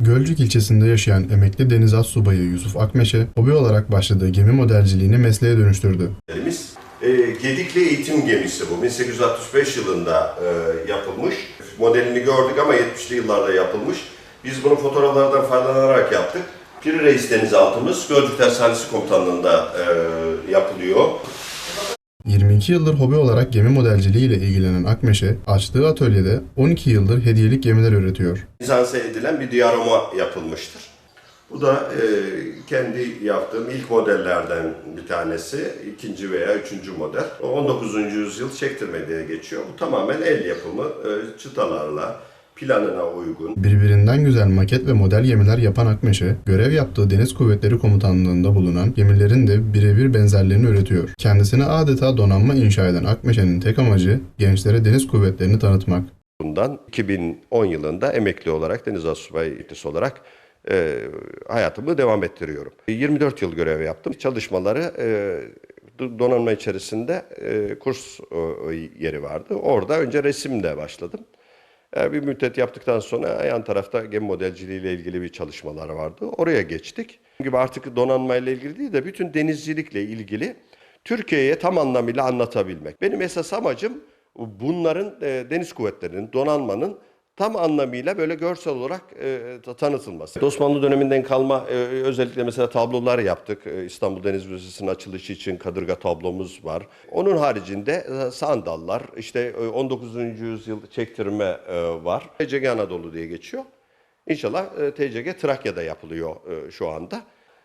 Gölcük ilçesinde yaşayan emekli deniz as subayı Yusuf Akmeşe, hobi olarak başladığı gemi modelciliğini mesleğe dönüştürdü. Gemimiz. E, Gedikli eğitim gemisi bu. 1865 yılında e, yapılmış. Modelini gördük ama 70'li yıllarda yapılmış. Biz bunu fotoğraflardan faydalanarak yaptık. Piri Reis denizaltımız Gölcük Tersanesi Komutanlığı'nda e, yapılıyor. 22 yıldır hobi olarak gemi modelciliği ile ilgilenen Akmeşe, açtığı atölyede 12 yıldır hediyelik gemiler üretiyor. Lisanse edilen bir diorama yapılmıştır. Bu da e, kendi yaptığım ilk modellerden bir tanesi. ikinci veya üçüncü model. O 19. yüzyıl çektirme geçiyor. Bu tamamen el yapımı e, çıtalarla planına uygun. Birbirinden güzel maket ve model gemiler yapan Akmeşe, görev yaptığı Deniz Kuvvetleri Komutanlığı'nda bulunan gemilerin de birebir benzerlerini üretiyor. Kendisine adeta donanma inşa eden Akmeşe'nin tek amacı gençlere deniz kuvvetlerini tanıtmak. Bundan 2010 yılında emekli olarak Deniz Asubay İhtisi olarak e, hayatımı devam ettiriyorum. 24 yıl görev yaptım. Çalışmaları e, do- donanma içerisinde e, kurs e, yeri vardı. Orada önce resimle başladım. E, bir müddet yaptıktan sonra yan tarafta gemi modelciliği ile ilgili bir çalışmalar vardı. Oraya geçtik. Gibi artık donanma ile ilgili değil de bütün denizcilikle ilgili Türkiye'ye tam anlamıyla anlatabilmek. Benim esas amacım bunların e, deniz kuvvetlerinin, donanmanın tam anlamıyla böyle görsel olarak e, ta- tanıtılması. Osmanlı döneminden kalma e, özellikle mesela tablolar yaptık. E, İstanbul Deniz Müzesi'nin açılışı için kadırga tablomuz var. Onun haricinde e, sandallar, işte e, 19. yüzyıl çektirme e, var. TCG Anadolu diye geçiyor. İnşallah e, TCG Trakya'da yapılıyor e, şu anda.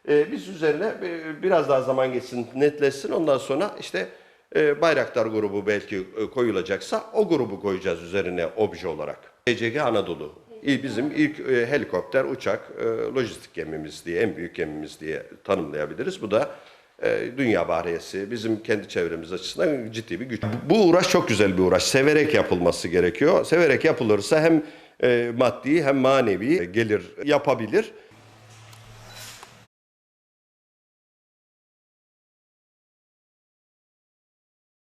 E, Biz üzerine e, biraz daha zaman geçsin, netleşsin. Ondan sonra işte e, Bayraktar grubu belki e, koyulacaksa o grubu koyacağız üzerine obje olarak. TCG Anadolu. Bizim ilk e, helikopter, uçak, e, lojistik gemimiz diye, en büyük gemimiz diye tanımlayabiliriz. Bu da dünya bahriyesi, bizim kendi çevremiz açısından ciddi bir güç. Bu uğraş çok güzel bir uğraş. Severek yapılması gerekiyor. Severek yapılırsa hem maddi hem manevi gelir yapabilir.